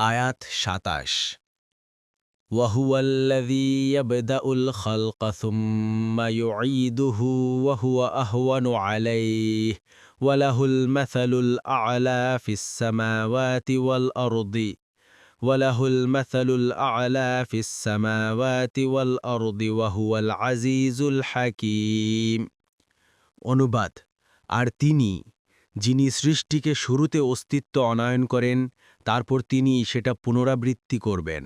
আয়াত সাতাশ وهو الذي يبدأ الخلق ثم يعيده وهو أهون عليه وله المثل الأعلى في السماوات والأرض وله المثل الأعلى في السماوات والأرض وهو العزيز الحكيم অনুবাদ আর তিনি যিনি সৃষ্টিকে শুরুতে অস্তিত্ব অনায়ন করেন, তারপর তিনি সেটা পুনরাবৃত্তি করবেন।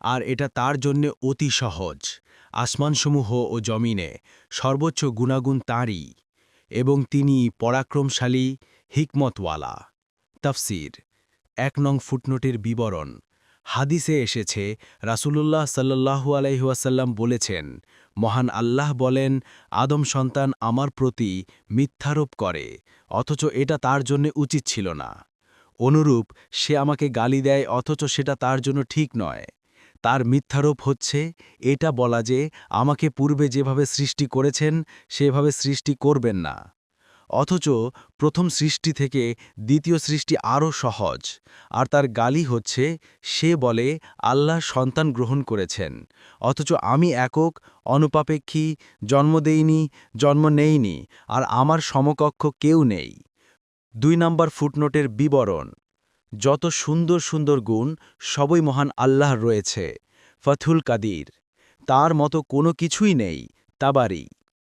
আর এটা তার জন্যে অতি সহজ। আসমানসমূহ ও জমিনে সর্বোচ্চ গুণাগুণ তাঁরই এবং তিনি পরাক্রমশালী, হিকমতওয়ালা। তাফসির, এক নং ফুটনোটের বিবরণ। হাদিসে এসেছে, রাসূলুল্লাহ সাল্লাল্লাহু আলাইহুয়াসাল্লাম বলেছেন, মহান আল্লাহ বলেন, আদম সন্তান আমার প্রতি মিথ্যারোপ করে, অথচ এটা তার জন্য উচিত ছিল না। অনুরূপ, সে আমাকে গালি দেয়, অথচ সেটা তার জন্য ঠিক নয়। তার মিথ্যারোপ হচ্ছে, এটা বলা যে, আমাকে পূর্বে যেভাবে সৃষ্টি করেছেন, সেভাবে সৃষ্টি করবেন না। অথচ প্রথম সৃষ্টি থেকে দ্বিতীয় সৃষ্টি আরও সহজ। আর তার গালি হচ্ছে, সে বলে, আল্লাহ সন্তান গ্রহণ করেছেন। অথচ আমি একক, অনুপাপেক্ষী, জন্ম দেইনি, জন্ম নেইনি, আর আমার সমকক্ষ কেউ নেই। দুই নম্বর ফুটনোটের বিবরণ, যত সুন্দর সুন্দর গুণ, সবই মহান আল্লাহর রয়েছে। ফথুল কাদির, তার মতো কোনো কিছুই নেই, তাবারি।